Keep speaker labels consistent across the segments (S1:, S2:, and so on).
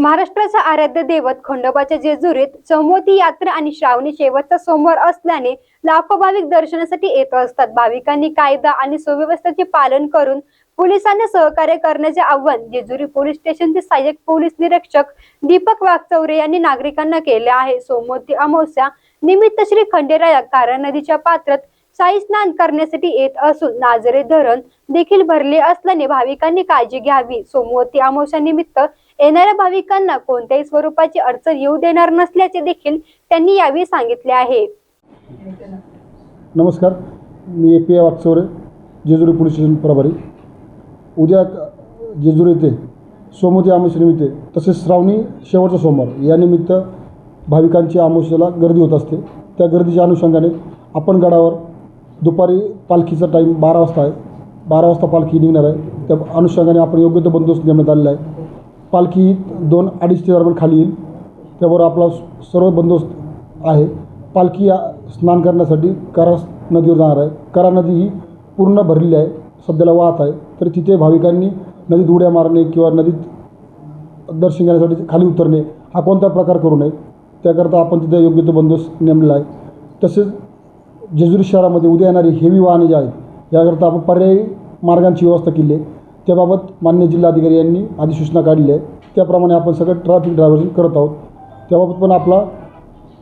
S1: महाराष्ट्राचा आराध्य दैवत खंडोबाच्या जेजुरीत चौमोती यात्रा आणि श्रावणी शेवटचा सोमवार असल्याने लाखो भाविक दर्शनासाठी येत असतात. भाविकांनी कायदा आणि सुव्यवस्थेचे पालन करून पोलिसांना सहकार्य करण्याचे आव्हान जेजुरी पोलीस स्टेशनचे सहाय्यक पोलीस निरीक्षक दीपक वाघचौरे यांनी नागरिकांना केले आहे. सोमवती अमावस्या निमित्त श्री खंडेराया कारण नदीच्या पात्रात शाही स्नान करण्यासाठी येत असून नाजरे धरण देखील भरले असल्याने भाविकांनी काळजी घ्यावी. सोमवती अमावस्या निमित्त येणाऱ्या भाविकांना कोणत्याही स्वरूपाची अडचण येऊ देणार नसल्याचे देखील त्यांनी यावेळी सांगितले आहे.
S2: नमस्कार. मी A P I Wagchaure Jejuri police station प्रभारी. उद्या जेजुरी येथे सोमवती अमावस्येनिमित्त तसेच श्रावणी शेवटचा सोमवार या निमित्त भाविकांची अमावस्याला गर्दी होत असते. त्या गर्दीच्या अनुषंगाने आपण गडावर दुपारी पालखीचा टाईम बारा वाजता आहे. बारा वाजता पालखी निघणार आहे. त्या अनुषंगाने आपण योग्य तो बंदोबस्त नेमण्यात आलेला आहे. पालखी दोन अडीच ते दरम्यान खाली येईल. त्यावर आपला सर्व बंदोबस्त आहे. पालखी स्नान करण्यासाठी करा नदीवर जाणार आहे. करा नदी ही पूर्ण भरलेली आहे. सध्याला वाहत आहे. तर तिथे भाविकांनी नदीत उड्या मारणे किंवा नदीत दर्शन घेण्यासाठी खाली उतरणे हा कोणता प्रकार करू नये. त्याकरता आपण तिथे योग्य तो बंदोबस्त नेमलेला आहे. तसेच जेजुरी शहरामध्ये उद्या येणारी हेवी वाहने जे आहेत याकरता आपण पर्यायी मार्गांची व्यवस्था केली आहे. त्याबाबत मान्य जिल्हाधिकारी यांनी अधिसूचना काढली आहे. त्याप्रमाणे आपण सगळं ट्रॅफिक ड्रायव्हर्जन करत आहोत. त्याबाबत पण आपला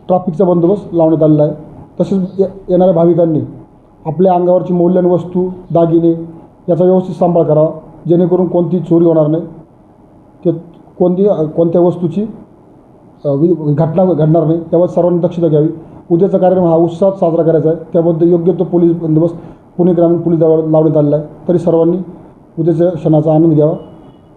S2: ट्रॅफिकचा बंदोबस्त लावण्यात आलेला आहे. तसेच ये- येणाऱ्या भाविकांनी आपल्या अंगावरची मौल्यवान वस्तू दागिने याचा व्यवस्थित सांभाळ करावा. जेणेकरून कोणती चोरी होणार नाही. ते कोणती कोणत्या वस्तूची घटना घडणार नाही त्यावर सर्वांनी दक्षता घ्यावी. उद्याचा कार्यक्रम हा उत्साहात साजरा करायचा आहे. त्याबद्दल योग्य तो पोलीस बंदोबस्त पुणे ग्रामीण पोलीस दलावर लावण्यात आलेला आहे. तरी सर्वांनी उद्याच्या क्षणाचा आनंद घ्यावा.